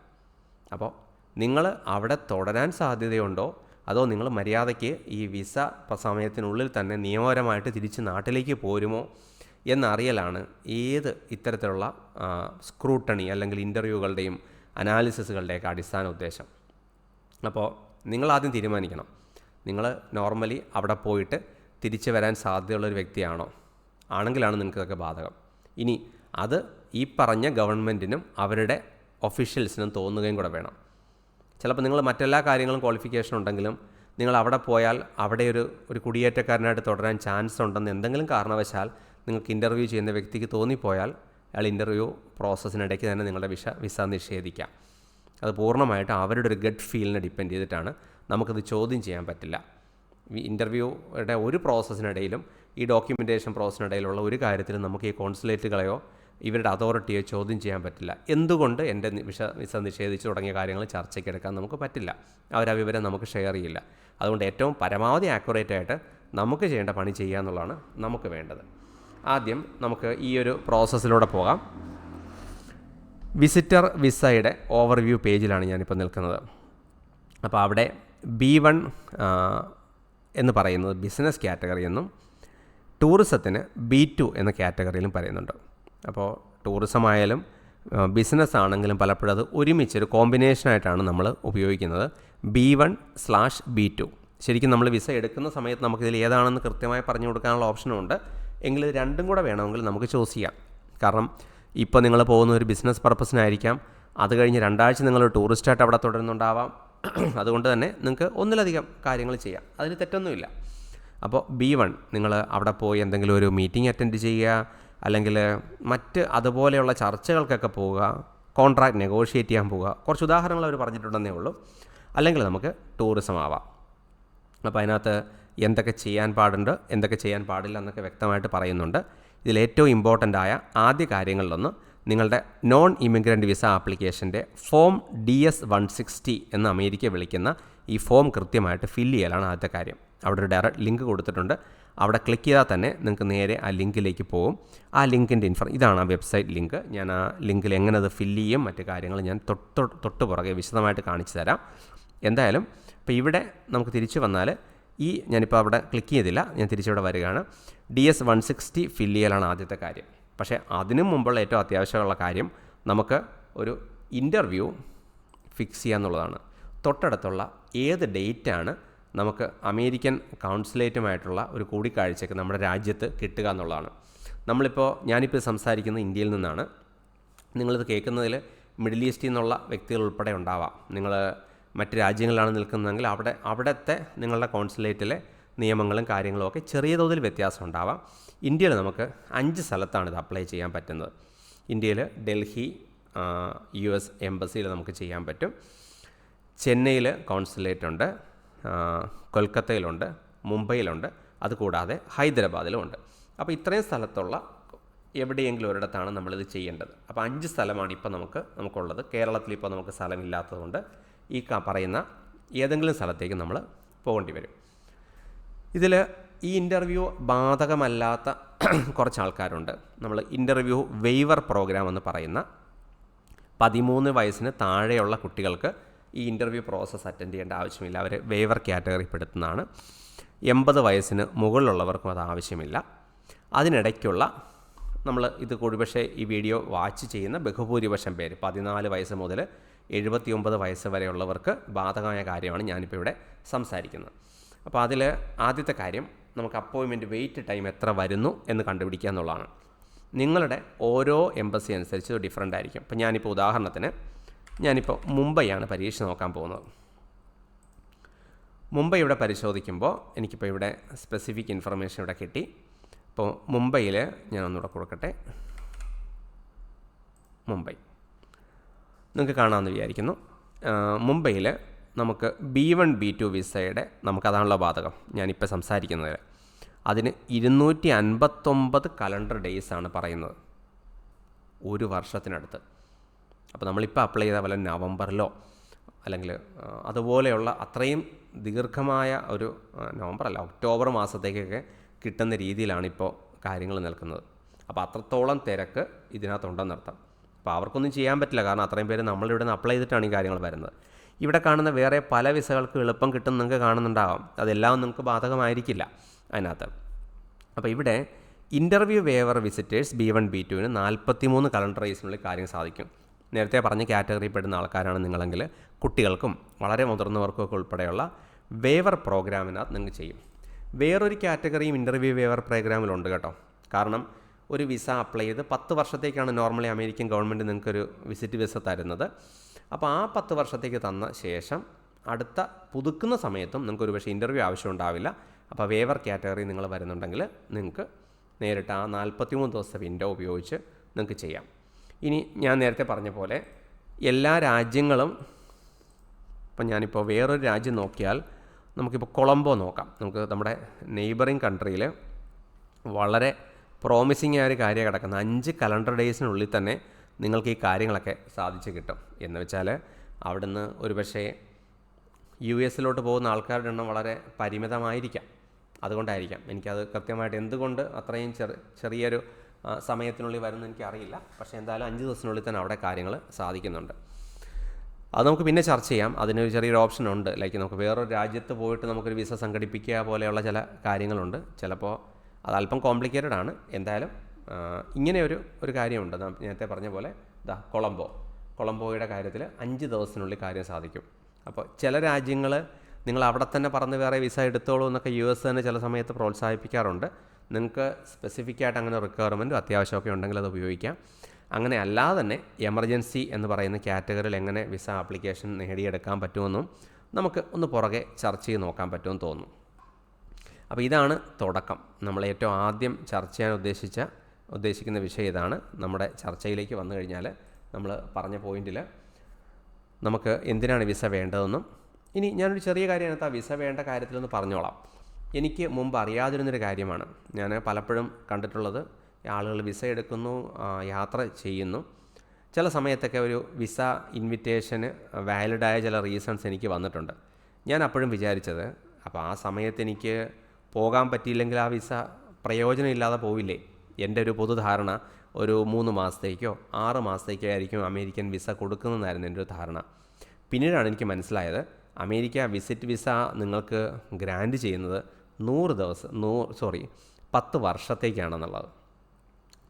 അപ്പോൾ നിങ്ങൾ അവിടെ തുടരാൻ സാധ്യതയുണ്ടോ? അതോ നിങ്ങൾ മര്യാദയ്ക്ക് ഈ വിസ സമയത്തിനുള്ളിൽ തന്നെ നിയമപരമായിട്ട് തിരിച്ച് നാട്ടിലേക്ക് പോരുമോ? എന്നറിയലാണ് ഏത് ഇത്തരത്തിലുള്ള സ്ക്രൂട്ടണി അല്ലെങ്കിൽ ഇന്റർവ്യൂകളുടെയും അനാലിസിസുകളുടെയൊക്കെ അടിസ്ഥാന ഉദ്ദേശം. അപ്പോൾ നിങ്ങൾ ആദ്യം തീരുമാനിക്കണം. നിങ്ങൾ നോർമലി അവിടെ പോയിട്ട് തിരിച്ചു വരാൻ സാധ്യതയുള്ളൊരു വ്യക്തിയാണോ? ആണെങ്കിലാണ് നിങ്ങൾക്കതൊക്കെ ബാധകം. ഇനി അത് ഈ പറഞ്ഞ ഗവൺമെന്റിനും അവരുടെ ഒഫീഷ്യൽസിനും തോന്നുകയും കൂടെ വേണം. ചിലപ്പോൾ നിങ്ങൾ മറ്റെല്ലാ കാര്യങ്ങളും ക്വാളിഫിക്കേഷൻ ഉണ്ടെങ്കിലും നിങ്ങൾ അവിടെ പോയാൽ അവിടെ ഒരു ഒരു കുടിയേറ്റക്കാരനായിട്ട് തുടരാൻ ചാൻസ് ഉണ്ടെന്ന് എന്തെങ്കിലും കാരണവശാൽ നിങ്ങൾക്ക് ഇന്റർവ്യൂ ചെയ്യുന്ന വ്യക്തിക്ക് തോന്നിപ്പോയാൽ അയാൾ ഇന്റർവ്യൂ പ്രോസസ്സിനിടയ്ക്ക് തന്നെ നിങ്ങളുടെ വിസ വിസ നിഷേധിക്കാം. അത് പൂർണമായിട്ട് അവരുടെ ഒരു ഗഡ് ഫീലിനെ ഡിപ്പെൻഡ് ചെയ്തിട്ടാണ് നമുക്കത് ചോദ്യം ചെയ്യാൻ പറ്റില്ല. ഈ ഇന്റർവ്യൂയുടെ ഒരു പ്രോസസ്സിനിടയിലും ഈ ഡോക്യുമെന്റേഷൻ പ്രോസസ്സിനിടയിലുള്ള ഒരു കാര്യത്തിലും നമുക്ക് ഈ കോൺസുലേറ്റുകളെയോ ഇവരുടെ അതോറിറ്റിയെ ചോദ്യം ചെയ്യാൻ പറ്റില്ല. എന്തുകൊണ്ട് എന്റെ വിഷ വിസ നിഷേധിച്ചു തുടങ്ങിയ കാര്യങ്ങൾ ചർച്ചയ്ക്കെടുക്കാൻ നമുക്ക് പറ്റില്ല. അവർ ആ വിവരം നമുക്ക് ഷെയർ ചെയ്യില്ല. അതുകൊണ്ട് ഏറ്റവും പരമാവധി ആക്യുറേറ്റ് ആയിട്ട് നമുക്ക് ചെയ്യേണ്ട പണി ചെയ്യുക എന്നുള്ളതാണ് നമുക്ക് വേണ്ടത്. ആദ്യം നമുക്ക് ഈ ഒരു പ്രോസസ്സിലൂടെ പോകാം. വിസിറ്റർ വിസയുടെ ഓവർവ്യൂ പേജിലാണ് ഞാനിപ്പോൾ നിൽക്കുന്നത്. അപ്പോൾ അവിടെ ബി വൺ എന്ന് പറയുന്നത് ബിസിനസ് കാറ്റഗറി എന്നും ടൂറിസത്തിന് ബി ടു എന്ന കാറ്റഗറിയിലും പറയുന്നുണ്ട്. അപ്പോൾ ടൂറിസം ആയാലും ബിസിനസ് ആണെങ്കിലും പലപ്പോഴും അത് ഒരുമിച്ച് ഒരു കോമ്പിനേഷനായിട്ടാണ് നമ്മൾ ഉപയോഗിക്കുന്നത്. B one slash B two ശരിക്കും നമ്മൾ വിസ എടുക്കുന്ന സമയത്ത് നമുക്കിതിൽ ഏതാണെന്ന് കൃത്യമായി പറഞ്ഞു കൊടുക്കാനുള്ള ഓപ്ഷനുണ്ട് എങ്കിൽ രണ്ടും കൂടെ വേണമെങ്കിൽ നമുക്ക് ചൂസ് ചെയ്യാം. കാരണം ഇപ്പോൾ നിങ്ങൾ പോകുന്ന ഒരു ബിസിനസ് പർപ്പസിനായിരിക്കാം അത് കഴിഞ്ഞ് രണ്ടാഴ്ച നിങ്ങൾ ടൂറിസ്റ്റായിട്ട് അവിടെ തുടരുന്നുണ്ടാവാം. [clears throat] അതുകൊണ്ട് തന്നെ നിങ്ങൾക്ക് ഒന്നിലധികം കാര്യങ്ങൾ ചെയ്യാം. അതിന് തെറ്റൊന്നുമില്ല. അപ്പോൾ ബി വൺ നിങ്ങൾ അവിടെ പോയി എന്തെങ്കിലും ഒരു മീറ്റിംഗ് അറ്റൻഡ് ചെയ്യുക. അല്ലെങ്കിൽ മറ്റ് അതുപോലെയുള്ള ചർച്ചകൾക്കൊക്കെ പോവുക കോൺട്രാക്ട് നെഗോഷിയേറ്റ് ചെയ്യാൻ പോവുക. കുറച്ച് ഉദാഹരണങ്ങൾ അവർ പറഞ്ഞിട്ടുണ്ടെന്നേ ഉള്ളൂ. അല്ലെങ്കിൽ നമുക്ക് ടൂറിസം ആവാം. അപ്പോൾ അതിനകത്ത് എന്തൊക്കെ ചെയ്യാൻ പാടുണ്ട് എന്തൊക്കെ ചെയ്യാൻ പാടില്ല എന്നൊക്കെ വ്യക്തമായിട്ട് പറയുന്നുണ്ട്. ഇതിൽ ഏറ്റവും ഇമ്പോർട്ടന്റ് ആയ ആദ്യ കാര്യങ്ങളിലൊന്ന് നിങ്ങളുടെ നോൺ ഇമിഗ്രന്റ് വിസ ആപ്ലിക്കേഷന്റെ form D S one sixty എന്ന് അമേരിക്ക വിളിക്കുന്ന ഈ ഫോം കൃത്യമായിട്ട് ഫില്ല് ചെയ്യലാണ് ആദ്യത്തെ കാര്യം. അവിടെ ഒരു ഡയറക്റ്റ് ലിങ്ക് കൊടുത്തിട്ടുണ്ട്. അവിടെ ക്ലിക്ക് ചെയ്താൽ തന്നെ നിങ്ങൾക്ക് നേരെ ആ ലിങ്കിലേക്ക് പോകും ആ ലിങ്കിന്റെ ഇൻഫർ ഇതാണ് ആ വെബ്സൈറ്റ് ലിങ്ക് ഞാൻ ആ ലിങ്കിൽ എങ്ങനെ അത് ഫില്ല് ചെയ്യും മറ്റു കാര്യങ്ങൾ ഞാൻ തൊട്ട് തൊട്ട് പുറകെ വിശദമായിട്ട് കാണിച്ചു തരാം. എന്തായാലും ഇപ്പോൾ ഇവിടെ നമുക്ക് തിരിച്ചു വന്നാൽ ഈ ഞാനിപ്പോൾ അവിടെ ക്ലിക്ക് ചെയ്തില്ല ഞാൻ തിരിച്ചിവിടെ വരികയാണ്. D S one sixty fill ചെയ്യലാണ് ആദ്യത്തെ കാര്യം. പക്ഷേ അതിനു മുമ്പുള്ള ഏറ്റവും അത്യാവശ്യമുള്ള കാര്യം നമുക്ക് ഒരു ഇന്റർവ്യൂ ഫിക്സ് ചെയ്യുക എന്നുള്ളതാണ് തൊട്ടടുത്തുള്ള ഏത് ഡേറ്റാണ് നമുക്ക് അമേരിക്കൻ കൗൺസിലേറ്റുമായിട്ടുള്ള ഒരു കൂടിക്കാഴ്ചയ്ക്ക് നമ്മുടെ രാജ്യത്ത് കിട്ടുക എന്നുള്ളതാണ്. നമ്മളിപ്പോൾ ഞാനിപ്പോൾ സംസാരിക്കുന്നത് ഇന്ത്യയിൽ നിന്നാണ്. നിങ്ങളിത് കേൾക്കുന്നതിൽ മിഡിൽ ഈസ്റ്റിൽ നിന്നുള്ള വ്യക്തികൾ ഉൾപ്പെടെ ഉണ്ടാവാം. നിങ്ങൾ മറ്റ് രാജ്യങ്ങളിലാണ് നിൽക്കുന്നതെങ്കിൽ അവിടെ അവിടുത്തെ നിങ്ങളുടെ കോൺസുലേറ്റിലെ നിയമങ്ങളും കാര്യങ്ങളും ഒക്കെ ചെറിയ തോതിൽ വ്യത്യാസം ഉണ്ടാവാം. ഇന്ത്യയിൽ നമുക്ക് അഞ്ച് സ്ഥലത്താണ് ഇത് അപ്ലൈ ചെയ്യാൻ പറ്റുന്നത്. ഇന്ത്യയിൽ ഡൽഹി യു എസ് എംബസിയിൽ നമുക്ക് ചെയ്യാൻ പറ്റും. ചെന്നൈയിൽ കോൺസുലേറ്റ് ഉണ്ട് കൊൽക്കത്തയിലുണ്ട് മുംബൈയിലുണ്ട് അതുകൂടാതെ ഹൈദരാബാദിലും ഉണ്ട് അപ്പോൾ ഇത്രയും സ്ഥലത്തുള്ള എവിടെയെങ്കിലും ഒരിടത്താണ് നമ്മളിത് ചെയ്യേണ്ടത്. അപ്പോൾ അഞ്ച് സ്ഥലമാണ് ഇപ്പോൾ നമുക്ക് നമുക്കുള്ളത്. കേരളത്തിൽ ഇപ്പോൾ നമുക്ക് സ്ഥലമില്ലാത്തതുകൊണ്ട് ഈ പറയുന്ന ഏതെങ്കിലും സ്ഥലത്തേക്ക് നമ്മൾ പോകേണ്ടി വരും. ഇതിൽ ഈ ഇന്റർവ്യൂ ബാധകമല്ലാത്ത [clears throat] കുറച്ച് ആൾക്കാരുണ്ട് നമ്മൾ ഇന്റർവ്യൂ വെയ്വർ പ്രോഗ്രാം എന്ന് പറയുന്ന പതിമൂന്ന് വയസ്സിന് താഴെയുള്ള കുട്ടികൾക്ക് ഈ ഇന്റർവ്യൂ പ്രോസസ്സ് അറ്റൻഡ് ചെയ്യേണ്ട ആവശ്യമില്ല. അവർ വേവർ കാറ്റഗറി പെടുത്തുന്നതാണ് എൺപത് വയസ്സിന് മുകളിലുള്ളവർക്കും അത് ആവശ്യമില്ല. അതിനിടയ്ക്കുള്ള നമ്മൾ ഇത് പക്ഷേ ഈ വീഡിയോ വാച്ച് ചെയ്യുന്ന ബഹുഭൂരിപക്ഷം പേര് പതിനാല് വയസ്സ് മുതൽ എഴുപത്തിയൊമ്പത് വയസ്സ് വരെയുള്ളവർക്ക് ബാധകമായ കാര്യമാണ് ഞാനിപ്പോൾ ഇവിടെ സംസാരിക്കുന്നത്. അപ്പോൾ അതിൽ ആദ്യത്തെ കാര്യം നമുക്ക് അപ്പോയിൻമെന്റ് വെയിറ്റ് ടൈം എത്ര വരുന്നു എന്ന് കണ്ടുപിടിക്കുക എന്നുള്ളതാണ്. നിങ്ങളുടെ ഓരോ എംബസി അനുസരിച്ച് ഡിഫറന്റ് ആയിരിക്കും. ഇപ്പോൾ ഞാനിപ്പോൾ ഉദാഹരണത്തിന് ഞാനിപ്പോൾ മുംബൈയാണ് പരീക്ഷ നോക്കാൻ പോകുന്നത്. മുംബൈ ഇവിടെ പരിശോധിക്കുമ്പോൾ എനിക്കിപ്പോൾ ഇവിടെ സ്പെസിഫിക് ഇൻഫർമേഷൻ ഇവിടെ കിട്ടി. അപ്പോൾ മുംബൈയിൽ ഞാൻ ഒന്നുകൂടെ കൊടുക്കട്ടെ. മുംബൈ. നിങ്ങൾക്ക് കാണാമെന്ന് വിചാരിക്കുന്നു. മുംബൈയിൽ നമുക്ക് ബി വൺ ബി ടു വിസയുടെ നമുക്കതാണല്ലോ ബാധകം. ഞാനിപ്പോൾ സംസാരിക്കുന്നത്. അതിന് ഇരുന്നൂറ്റി അൻപത്തൊമ്പത് കലണ്ടർ ഡേയ്സാണ് പറയുന്നത്. ഒരു വർഷത്തിനടുത്ത്. അപ്പോൾ നമ്മളിപ്പോൾ അപ്ലൈ ചെയ്ത പോലെ നവംബറിലോ അല്ലെങ്കിൽ അതുപോലെയുള്ള അത്രയും ദീർഘമായ ഒരു നവംബർ അല്ല ഒക്ടോബർ മാസത്തേക്കൊക്കെ കിട്ടുന്ന രീതിയിലാണിപ്പോൾ കാര്യങ്ങൾ നിൽക്കുന്നത്. അപ്പോൾ അത്രത്തോളം തിരക്ക് ഇതിനകത്തുണ്ടെന്നർത്ഥം അപ്പോൾ അവർക്കൊന്നും ചെയ്യാൻ പറ്റില്ല കാരണം അത്രയും പേര് നമ്മളിവിടെ നിന്ന് അപ്ലൈ ചെയ്തിട്ടാണ് ഈ കാര്യങ്ങൾ വരുന്നത്. ഇവിടെ കാണുന്ന വേറെ പല വിസകൾക്ക് എളുപ്പം കിട്ടും നിങ്ങൾക്ക് കാണുന്നുണ്ടാവാം. അതെല്ലാം നിങ്ങൾക്ക് ബാധകമായിരിക്കില്ല അതിനകത്ത്. അപ്പോൾ ഇവിടെ interview waiver visitors B one B ടുവിന് നാൽപ്പത്തി മൂന്ന് കലണ്ടർ ഡേയ്സിനുള്ളിൽ കാര്യം സാധിക്കും. നേരത്തെ പറഞ്ഞ കാറ്റഗറിയിൽ പെടുന്ന ആൾക്കാരാണ് നിങ്ങളെങ്കിൽ കുട്ടികൾക്കും വളരെ മുതിർന്നവർക്കും ഒക്കെ ഉൾപ്പെടെയുള്ള വേവർ പ്രോഗ്രാമിനകത്ത് നിങ്ങൾ ചെയ്യും. വേറൊരു കാറ്റഗറിയും ഇന്റർവ്യൂ വേവർ പ്രോഗ്രാമിലുണ്ട് കേട്ടോ. കാരണം ഒരു വിസ അപ്ലൈ ചെയ്ത് പത്ത് വർഷത്തേക്കാണ് നോർമലി അമേരിക്കൻ ഗവൺമെന്റ് നിങ്ങൾക്കൊരു വിസിറ്റ് വിസ തരുന്നത്. അപ്പോൾ ആ പത്ത് വർഷത്തേക്ക് തന്ന ശേഷം അടുത്ത പുതുക്കുന്ന സമയത്തും നിങ്ങൾക്ക് ഒരു പക്ഷേ ഇന്റർവ്യൂ ആവശ്യം ഉണ്ടാവില്ല. അപ്പോൾ വേവർ കാറ്റഗറി നിങ്ങൾ വരുന്നുണ്ടെങ്കിൽ നിങ്ങൾക്ക് നേരിട്ട് ആ നാൽപ്പത്തിമൂന്ന് ദിവസത്തെ വിൻഡോ ഉപയോഗിച്ച് നിങ്ങൾക്ക് ചെയ്യാം. ഇനി ഞാൻ നേരത്തെ പറഞ്ഞ പോലെ എല്ലാ രാജ്യങ്ങളും ഇപ്പം ഞാനിപ്പോൾ വേറൊരു രാജ്യം നോക്കിയാൽ നമുക്കിപ്പോൾ കൊളംബോ നോക്കാം. നമുക്ക് നമ്മുടെ നെയ്ബറിങ് കൺട്രിയിൽ വളരെ പ്രോമിസിങ് ആയ ഒരു കാര്യം കിടക്കുന്ന അഞ്ച് കലണ്ടർ ഡേയ്സിനുള്ളിൽ തന്നെ നിങ്ങൾക്ക് ഈ കാര്യങ്ങളൊക്കെ സാധിച്ചു കിട്ടും. എന്ന് വെച്ചാൽ അവിടുന്ന് ഒരു പക്ഷേ യു എസിലോട്ട് പോകുന്ന ആൾക്കാരുടെ എണ്ണം വളരെ പരിമിതമായിരിക്കാം. അതുകൊണ്ടായിരിക്കാം. എനിക്കത് കൃത്യമായിട്ട് എന്തുകൊണ്ട് അത്രയും ചെറു ചെറിയൊരു സമയത്തിനുള്ളിൽ വരുമെന്ന് എനിക്കറിയില്ല. പക്ഷേ എന്തായാലും അഞ്ച് ദിവസത്തിനുള്ളിൽ തന്നെ അവിടെ കാര്യങ്ങൾ സാധിക്കുന്നുണ്ട്. അത് നമുക്ക് പിന്നെ ചർച്ച ചെയ്യാം. അതിനൊരു ചെറിയൊരു ഓപ്ഷൻ ഉണ്ട്. ലൈക്ക് നമുക്ക് വേറൊരു രാജ്യത്ത് പോയിട്ട് നമുക്കൊരു വിസ സംഘടിപ്പിക്കുക പോലെയുള്ള ചില കാര്യങ്ങളുണ്ട്. ചിലപ്പോൾ അത് അല്പം കോംപ്ലിക്കേറ്റഡ് ആണ്. എന്തായാലും ഇങ്ങനെ ഒരു ഒരു കാര്യമുണ്ട്. നേരത്തെ പറഞ്ഞ പോലെ ദാ കൊളംബോ. കൊളംബോയുടെ കാര്യത്തിൽ അഞ്ച് ദിവസത്തിനുള്ളിൽ കാര്യം സാധിക്കും. അപ്പോൾ ചില രാജ്യങ്ങൾ നിങ്ങൾ അവിടെ തന്നെ പറന്ന് വേറെ വിസ എടുത്തോളൂ എന്നൊക്കെ യു എസ് തന്നെ ചില സമയത്ത് പ്രോത്സാഹിപ്പിക്കാറുണ്ട്. നിങ്ങൾക്ക് സ്പെസിഫിക് ആയിട്ട് അങ്ങനെ റിക്വയർമെന്റ് അത്യാവശ്യമൊക്കെ ഉണ്ടെങ്കിൽ അത് ഉപയോഗിക്കാം. അങ്ങനെ അല്ലാതെ തന്നെ എമർജൻസി എന്ന് പറയുന്ന കാറ്റഗറിയിൽ എങ്ങനെ വിസ ആപ്ലിക്കേഷൻ നേടിയെടുക്കാൻ പറ്റുമെന്നും നമുക്ക് ഒന്ന് പുറകെ ചർച്ച ചെയ്ത് നോക്കാൻ പറ്റുമെന്ന് തോന്നുന്നു. അപ്പോൾ ഇതാണ് തുടക്കം. നമ്മൾ ഏറ്റവും ആദ്യം ചർച്ച ചെയ്യാൻ ഉദ്ദേശിച്ച ഉദ്ദേശിക്കുന്ന വിഷയം ഇതാണ്. നമ്മുടെ ചർച്ചയിലേക്ക് വന്നു കഴിഞ്ഞാൽ നമ്മൾ പറഞ്ഞ പോയിന്റിൽ നമുക്ക് എന്തിനാണ് വിസ വേണ്ടതെന്നും. ഇനി ഞാനൊരു ചെറിയ കാര്യം അതിനകത്ത് ആ വിസ വേണ്ട കാര്യത്തിലൊന്ന് പറഞ്ഞോളാം. എനിക്ക് മുമ്പ് അറിയാതിരുന്നൊരു കാര്യമാണ്. ഞാൻ പലപ്പോഴും കണ്ടിട്ടുള്ളത് ആളുകൾ വിസ എടുക്കുന്നു യാത്ര ചെയ്യുന്നു. ചില സമയത്തൊക്കെ ഒരു വിസ ഇൻവിറ്റേഷന് വാലിഡായ ചില റീസൺസ് എനിക്ക് വന്നിട്ടുണ്ട്. ഞാൻ അപ്പോഴും വിചാരിച്ചത് അപ്പോൾ ആ സമയത്ത് എനിക്ക് പോകാൻ പറ്റിയില്ലെങ്കിൽ ആ വിസ പ്രയോജനമില്ലാതെ പോവില്ലേ? എന്റെ ഒരു പൊതുധാരണ ഒരു മൂന്ന് മാസത്തേക്കോ ആറ് മാസത്തേക്കോ ആയിരിക്കും അമേരിക്കൻ വിസ കൊടുക്കുന്നതെന്നായിരുന്നു എന്റെ ഒരു ധാരണ. പിന്നീടാണ് എനിക്ക് മനസ്സിലായത് അമേരിക്ക വിസിറ്റ് വിസ നിങ്ങൾക്ക് ഗ്രാൻഡ് ചെയ്യുന്നത് നൂറ് ദിവസം നൂ സോറി പത്ത് വർഷത്തേക്കാണെന്നുള്ളത്.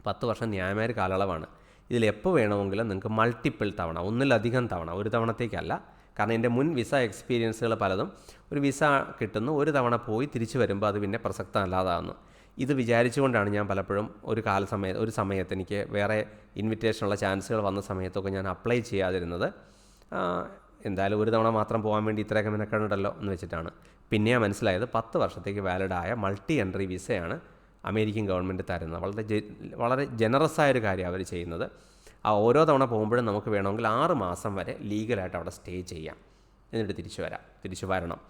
പത്ത് വർഷം ന്യായമായ കാലയളവാണ്. ഇതിൽ എപ്പോൾ വേണമെങ്കിലും നിങ്ങൾക്ക് മൾട്ടിപ്പിൾ തവണ ഒന്നിലധികം തവണ ഒരു തവണത്തേക്കല്ല. കാരണം എന്റെ മുൻ വിസ എക്സ്പീരിയൻസുകൾ പലതും ഒരു വിസ കിട്ടുന്നു ഒരു തവണ പോയി തിരിച്ചു വരുമ്പോൾ അത് പിന്നെ പ്രസക്തമല്ലാതാകുന്നു ഇത് വിചാരിച്ചുകൊണ്ടാണ് ഞാൻ പലപ്പോഴും ഒരു കാല സമയ ഒരു സമയത്ത് എനിക്ക് വേറെ ഇൻവിറ്റേഷനുള്ള ചാൻസുകൾ വന്ന സമയത്തൊക്കെ ഞാൻ അപ്ലൈ ചെയ്യാതിരുന്നത്. എന്തായാലും ഒരു തവണ മാത്രം പോകാൻ വേണ്ടി ഇത്രയൊക്കെ മെനക്കെടുണ്ടല്ലോ എന്ന് വെച്ചിട്ടാണ്. പിന്നെയാണ് മനസ്സിലായത് പത്ത് വർഷത്തേക്ക് വാലിഡായ മൾട്ടി എൻട്രി വിസയാണ് അമേരിക്കൻ ഗവൺമെന്റ് തരുന്നത്. വളരെ വളരെ ജനറസ് ആയൊരു കാര്യമാണ് അവർ ചെയ്യുന്നത്. ആ ഓരോ തവണ പോകുമ്പോഴും നമുക്ക് വേണമെങ്കിൽ ആറ് മാസം വരെ ലീഗലായിട്ട് അവിടെ സ്റ്റേ ചെയ്യാം. എന്നിട്ട് തിരിച്ചു വരാം. തിരിച്ചു വരണം.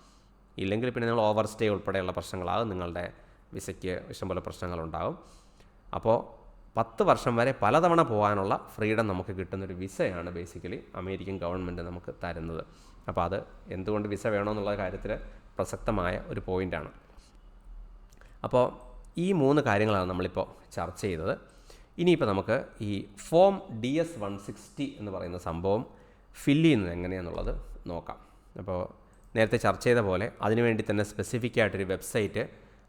ഇല്ലെങ്കിൽ പിന്നെ നിങ്ങൾ ഓവർ സ്റ്റേ ഉൾപ്പെടെയുള്ള പ്രശ്നങ്ങളാകും. നിങ്ങളുടെ വിസയ്ക്ക് ഇഷ്ടംപോലെ പ്രശ്നങ്ങളുണ്ടാകും. അപ്പോൾ പത്ത് വർഷം വരെ പലതവണ പോകാനുള്ള ഫ്രീഡം നമുക്ക് കിട്ടുന്നൊരു വിസയാണ് ബേസിക്കലി അമേരിക്കൻ ഗവൺമെന്റ് നമുക്ക് തരുന്നത്. അപ്പോൾ അത് എന്തുകൊണ്ട് വിസ വേണമെന്നുള്ള കാര്യത്തിൽ പ്രസക്തമായ ഒരു പോയിന്റാണ് അപ്പോൾ ഈ മൂന്ന് കാര്യങ്ങളാണ് നമ്മളിപ്പോൾ ചർച്ച ചെയ്തത്. ഇനിയിപ്പോൾ നമുക്ക് ഈ form D S one sixty എന്ന് പറയുന്ന സംഭവം ഫില്ല് ചെയ്യുന്നത് എങ്ങനെയാണെന്നുള്ളത് നോക്കാം. അപ്പോൾ നേരത്തെ ചർച്ച ചെയ്ത പോലെ അതിനുവേണ്ടി തന്നെ സ്പെസിഫിക് ആയിട്ടൊരു വെബ്സൈറ്റ്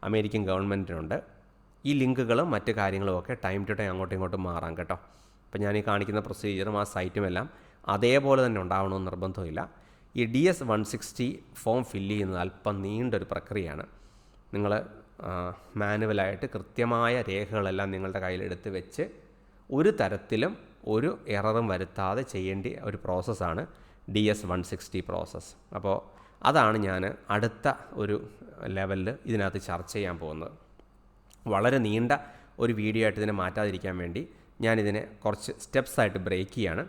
അമേരിക്കൻ ഗവൺമെന്റിനുണ്ട് ഈ ലിങ്കുകളും മറ്റ് കാര്യങ്ങളും ഒക്കെ ടൈം ടു ടൈം അങ്ങോട്ടും ഇങ്ങോട്ടും മാറാം കേട്ടോ. അപ്പോൾ ഞാൻ ഈ കാണിക്കുന്ന പ്രൊസീജിയറും ആ സൈറ്റുമെല്ലാം അതേപോലെ തന്നെ ഉണ്ടാവണമെന്ന് നിർബന്ധമില്ല ഈ D S one sixty form fill ചെയ്യുന്നത് അല്പം നീണ്ടൊരു പ്രക്രിയയാണ്. നിങ്ങൾ മാനുവലായിട്ട് കൃത്യമായ രേഖകളെല്ലാം നിങ്ങളുടെ കയ്യിലെടുത്ത് വെച്ച് ഒരു തരത്തിലും ഒരു എററും വരുത്താതെ ചെയ്യേണ്ട ഒരു പ്രോസസ്സാണ് D S one sixty process. അപ്പോൾ അതാണ് ഞാൻ അടുത്ത ഒരു ലെവലിൽ ഇതിനകത്ത് ചർച്ച ചെയ്യാൻ പോകുന്നത്. വളരെ നീണ്ട ഒരു വീഡിയോ ആയിട്ട് ഇതിനെ മാറ്റാതിരിക്കാൻ വേണ്ടി ഞാനിതിനെ കുറച്ച് സ്റ്റെപ്സായിട്ട് ബ്രേക്ക് ചെയ്യാണ്.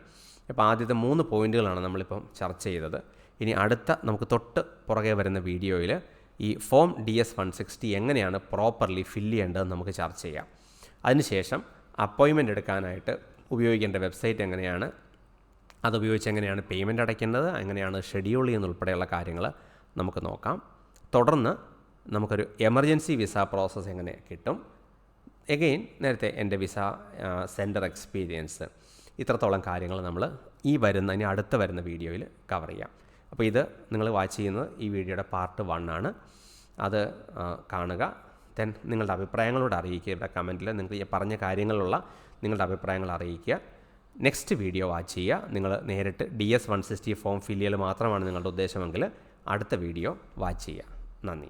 അപ്പോൾ ആദ്യത്തെ മൂന്ന് പോയിന്റുകളാണ് നമ്മളിപ്പം ചർച്ച ചെയ്തത്. ഇനി അടുത്ത നമുക്ക് തൊട്ട് പുറകെ വരുന്ന വീഡിയോയിൽ ഈ form D S one sixty എങ്ങനെയാണ് പ്രോപ്പർലി ഫില്ല് ചെയ്യേണ്ടതെന്ന് നമുക്ക് ചർച്ച ചെയ്യാം. അതിനുശേഷം അപ്പോയിൻമെന്റ് എടുക്കാനായിട്ട് ഉപയോഗിക്കേണ്ട വെബ്സൈറ്റ് എങ്ങനെയാണ് അതുപയോഗിച്ച് എങ്ങനെയാണ് പേയ്മെന്റ് അടയ്ക്കേണ്ടത് എങ്ങനെയാണ് ഷെഡ്യൂൾ ചെയ്യുന്നതുൾപ്പെടെയുള്ള കാര്യങ്ങൾ നമുക്ക് നോക്കാം. തുടർന്ന് നമുക്കൊരു എമർജൻസി വിസ പ്രോസസ്സ് എങ്ങനെ കിട്ടും. എഗെയിൻ നേരത്തെ എന്റെ വിസ സെന്റർ എക്സ്പീരിയൻസ്. ഇത്രത്തോളം കാര്യങ്ങൾ നമ്മൾ ഈ വരുന്ന ഇനി അടുത്ത വരുന്ന വീഡിയോയിൽ കവർ ചെയ്യാം. അപ്പോൾ ഇത് നിങ്ങൾ വാച്ച് ചെയ്യുന്നത് ഈ വീഡിയോയുടെ പാർട്ട് വൺ ആണ്. അത് കാണുക. ദെൻ നിങ്ങളുടെ അഭിപ്രായങ്ങളോട് അറിയിക്കുക ഇവിടെ കമന്റിൽ നിങ്ങൾ ഈ പറഞ്ഞ കാര്യങ്ങളുള്ള നിങ്ങളുടെ അഭിപ്രായങ്ങൾ അറിയിക്കുക. നെക്സ്റ്റ് വീഡിയോ വാച്ച് ചെയ്യുക. നിങ്ങൾ നേരിട്ട് D S one sixty form ഫില്ലിയൽ മാത്രമാണ് നിങ്ങളുടെ ഉദ്ദേശമെങ്കിൽ അടുത്ത വീഡിയോ വാച്ച് ചെയ്യുക. നന്ദി.